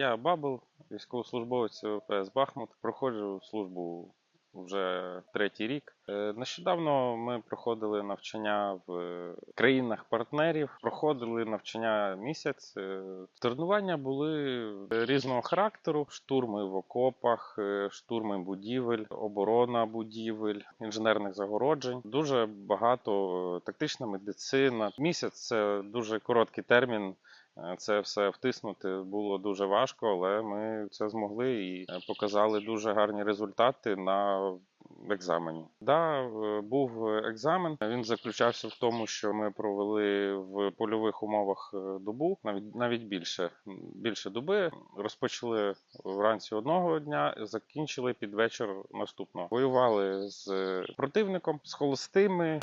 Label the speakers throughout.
Speaker 1: Я Бабл, військовослужбовець ВПС Бахмут. Проходжу службу вже третій рік. Е, Нещодавно ми проходили навчання в країнах партнерів, проходили навчання місяць. Е, Тренування були різного характеру: штурми в окопах, е, штурми будівель, оборона будівель, інженерних загороджень. Дуже багато е, тактична медицина. Місяць це дуже короткий термін. Е, Це все втиснути було дуже важко, але ми це змогли і е, показали дуже гарні результати на екзамені. Да, був екзамен. Він заключався в тому, що ми провели в польових умовах е, добу, навіть навіть більше більше доби. Розпочали вранці одного дня, закінчили під вечір наступного. Воювали з противником, з холостими.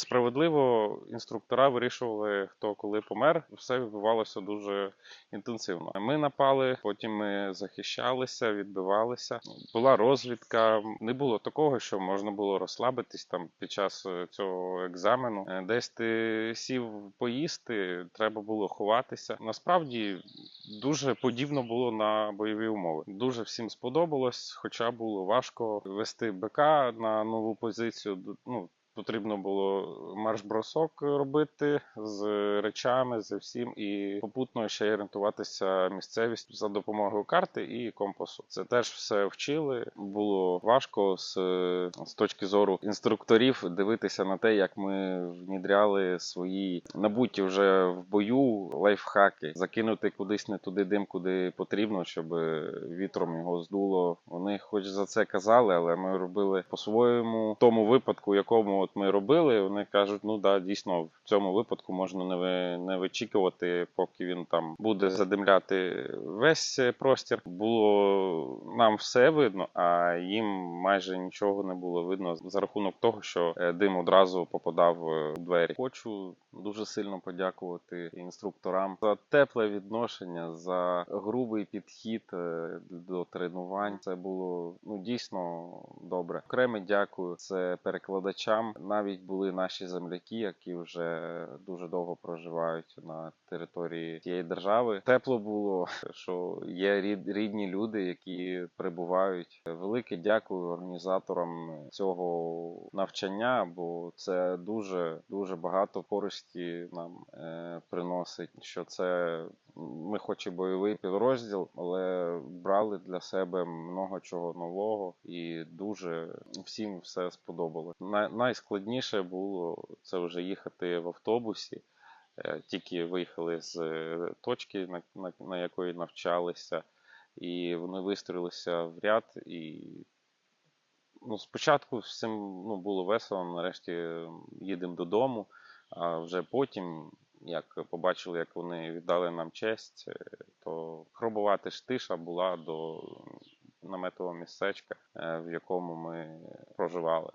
Speaker 1: Справедливо інструктора вирішували, хто коли помер. Все відбувалося дуже інтенсивно. Ми напали, потім ми захищалися, відбивалися. Була розвідка. Не було такого, що можна було розслабитись там під час е, цього екзамену. Е, Десь ти сів поїсти, треба було ховатися. Насправді дуже подібно було на бойові умови. Дуже всім сподобалось, хоча було важко вести БК на нову позицію. Ну Потрібно було марш-бросок робити з речами, з всім, і попутно ще й орієнтуватися місцевість за допомогою карти і компасу. Це теж все вчили. Було важко з, з точки зору інструкторів дивитися на те, як ми внідряли свої набуті вже в бою лайфхаки, закинути кудись не туди дим, куди потрібно, щоб вітром його здуло. Вони хоч за це казали, але ми робили по-своєму тому випадку, якому от ми робили, вони кажуть, ну да, дійсно в цьому випадку можна не ви не вичікувати, поки він там буде задимляти весь простір. Було нам все видно, а їм майже нічого не було видно за рахунок того, що е, дим одразу попадав е, у двері. Хочу дуже сильно подякувати інструкторам за тепле відношення, за грубий підхід е, до тренувань. Це було ну дійсно добре. Окреме дякую це перекладачам. Навіть були наші земляки, які вже дуже довго проживають на території цієї держави. Тепло було, що є рідні люди, які прибувають. Велике дякую організаторам цього навчання, бо це дуже дуже багато користі нам е, приносить. Що це ми, хоч і бойовий підрозділ, але брали для себе много чого нового і дуже всім все сподобалось. Найскладніше було це вже їхати в автобусі. Е, Тільки виїхали з е, точки, на, на, на якої навчалися, і вони вистроїлися в ряд. І ну, спочатку всім ну, було весело, нарешті їдемо додому, а вже потім, як побачили, як вони віддали нам честь, е, то пробувати ж тиша була до наметового містечка, е, в якому ми проживали.